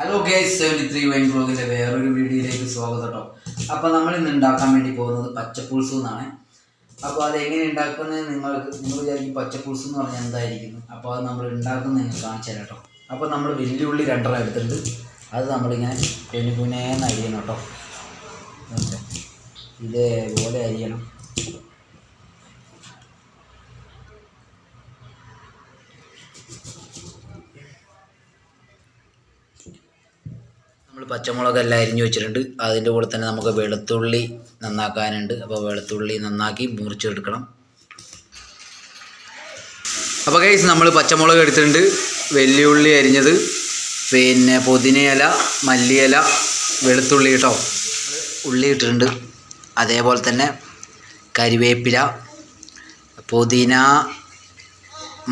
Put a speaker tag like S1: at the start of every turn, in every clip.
S1: Hello guys seventy three wine ബ്ലോഗിന്റെ വേറൊരു വീഡിയോയിലേക്ക് സ്വാഗതം കേട്ടോ. അപ്പോൾ നമ്മൾ ഇന്ന് ഉണ്ടാക്കാൻ വേണ്ടി പോകുന്നത് പച്ചപ്പുൾസ് എന്നാണ്. അപ്പോൾ അത് എങ്ങനെ ഉണ്ടാക്കുന്നത് നിങ്ങൾക്ക് നിങ്ങൾ വിചാരിക്കും പച്ചപ്പുൾസ് എന്ന് പറഞ്ഞാൽ എന്തായിരിക്കും അപ്പോൾ അത് നമ്മൾ ഉണ്ടാക്കുന്നത് നിങ്ങൾ കാണിച്ചു തരാം കേട്ടോ. അപ്പോൾ നമ്മൾ വെല്ലുള്ളി രണ്ടര എടുത്തിട്ടുണ്ട്. അത് നമ്മളിങ്ങനെ പെനുപുനേന്ന് അരിയണം കേട്ടോ. ഇതേപോലെ അരിയണം. നമ്മൾ പച്ചമുളകെല്ലാം അരിഞ്ഞു വെച്ചിട്ടുണ്ട്. അതിന്റെ കൂടെ തന്നെ നമുക്ക് വെളുത്തുള്ളി നന്നാക്കാനുണ്ട്. അപ്പോൾ വെളുത്തുള്ളി നന്നാക്കി മുറിച്ചെടുക്കണം. അപ്പോൾ കൈസ് നമ്മൾ പച്ചമുളക് എടുത്തിട്ടുണ്ട്. വെല്ലുള്ളി അരിഞ്ഞത്. പിന്നെ പുതിനയില മല്ലിയില വെളുത്തുള്ളി കേട്ടോ ഉള്ളി ഇട്ടിട്ടുണ്ട്. അതേപോലെ തന്നെ കരിവേപ്പില പുതിന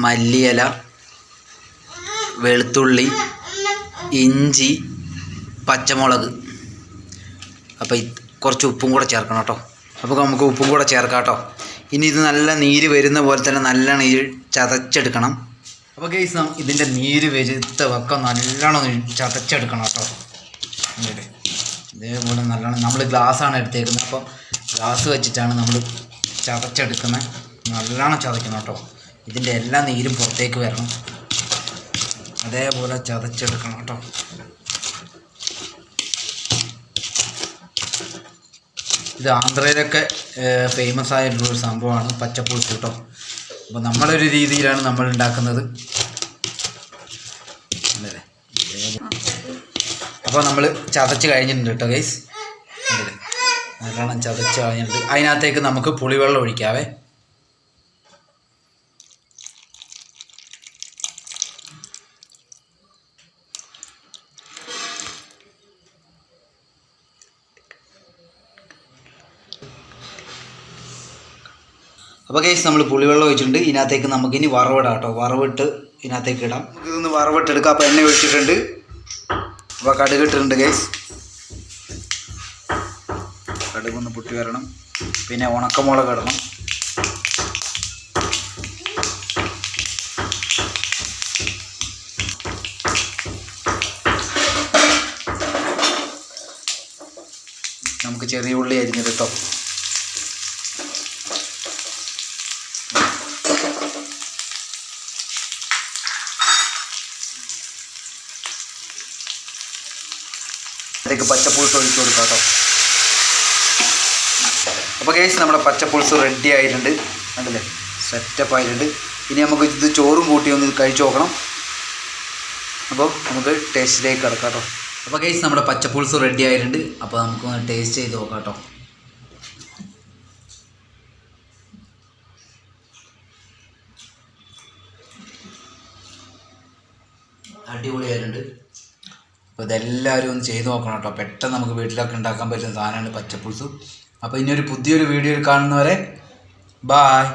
S1: മല്ലിയില വെളുത്തുള്ളി ഇഞ്ചി പച്ചമുളക്. അപ്പോൾ കുറച്ച് ഉപ്പും കൂടെ ചേർക്കണം കേട്ടോ. അപ്പോൾ നമുക്ക് ഉപ്പും കൂടെ ചേർക്കാം കേട്ടോ. ഇനി ഇത് നല്ല നീര് വരുന്ന പോലെ തന്നെ നല്ല നീര് ചതച്ചെടുക്കണം. അപ്പോൾ കേസ് ഇതിന്റെ നീര് വരുത്ത ഒക്കെ നല്ലോണം ചതച്ചെടുക്കണം കേട്ടോ. ഇതേപോലെ നല്ലോണം നമ്മൾ ഗ്ലാസ്സാണ് എടുത്തേക്കുന്നത്. അപ്പോൾ ഗ്ലാസ് വെച്ചിട്ടാണ് നമ്മൾ ചതച്ചെടുക്കുന്നത് നല്ലോണം ചതയ്ക്കണം കേട്ടോ. ഇതിന്റെ എല്ലാ നീരും പുറത്തേക്ക് വരണം. അതേപോലെ ചതച്ചെടുക്കണം കേട്ടോ. ഇത് ആന്ധ്രയിലൊക്കെ ഫേമസ് ആയിട്ടുള്ള ഒരു സംഭവമാണ് പച്ചപ്പുളിച്ച് കേട്ടോ അപ്പോൾ നമ്മളൊരു രീതിയിലാണ് നമ്മൾ ഉണ്ടാക്കുന്നത്. അപ്പോൾ നമ്മൾ ചതച്ച് കഴിഞ്ഞിട്ടുണ്ട് കേട്ടോ ഗൈസ് നല്ലോണം ചതച്ച് കഴിഞ്ഞിട്ടുണ്ട്. അതിനകത്തേക്ക് നമുക്ക് പുളിവെള്ളം ഒഴിക്കാവേ. അപ്പോൾ കേസ് നമ്മൾ പുളിവെള്ളം ഒഴിച്ചിട്ടുണ്ട്. ഇതിനകത്തേക്ക് നമുക്കിനി വറവിടാം കേട്ടോ. വറവിട്ട് ഇതിനകത്തേക്ക് ഇടാം. നമുക്ക് ഇതൊന്ന് വറവിട്ടെടുക്കാം. അപ്പോൾ എണ്ണ ഒഴിച്ചിട്ടുണ്ട്. അപ്പോൾ കടുക് ഇട്ടിട്ടുണ്ട് കേസ് കടുക് ഒന്ന് പൊട്ടി വരണം. പിന്നെ ഉണക്കമുളക് ഇടണം. നമുക്ക് ചെറിയ ഉള്ളി അരിഞ്ഞത് അതിലേക്ക് പച്ചപ്പുളിസ് ഒഴിച്ചു കൊടുക്കാം കേട്ടോ. അപ്പോൾ കേസ് നമ്മുടെ പച്ചപ്പുളിസ് റെഡി ആയിട്ടുണ്ട്. കണ്ടില്ലേ? സെറ്റപ്പ് ആയിട്ടുണ്ട്. ഇനി നമുക്ക് ഇത് ചോറും കൂട്ടി ഒന്ന് കഴിച്ചു നോക്കണം. അപ്പോൾ നമുക്ക് ടേസ്റ്റിലേക്ക് കിടക്കാം കേട്ടോ. അപ്പോൾ കേസ് നമ്മുടെ പച്ചപ്പുളിസ് റെഡി ആയിട്ടുണ്ട്. അപ്പോൾ നമുക്കൊന്ന് ടേസ്റ്റ് ചെയ്ത് നോക്കാം കേട്ടോ. അടിപൊളിയായിട്ടുണ്ട്. അപ്പോൾ ഇതെല്ലാവരും ഒന്ന് ചെയ്ത് നോക്കണം കേട്ടോ. പെട്ടെന്ന് നമുക്ക് വീട്ടിലൊക്കെ ഉണ്ടാക്കാൻ പറ്റുന്ന സാധനമാണ് പച്ചപ്പുൾസ് അപ്പോൾ ഇനി ഒരു പുതിയൊരു വീഡിയോയിൽ കാണുന്നവരെ ബായ്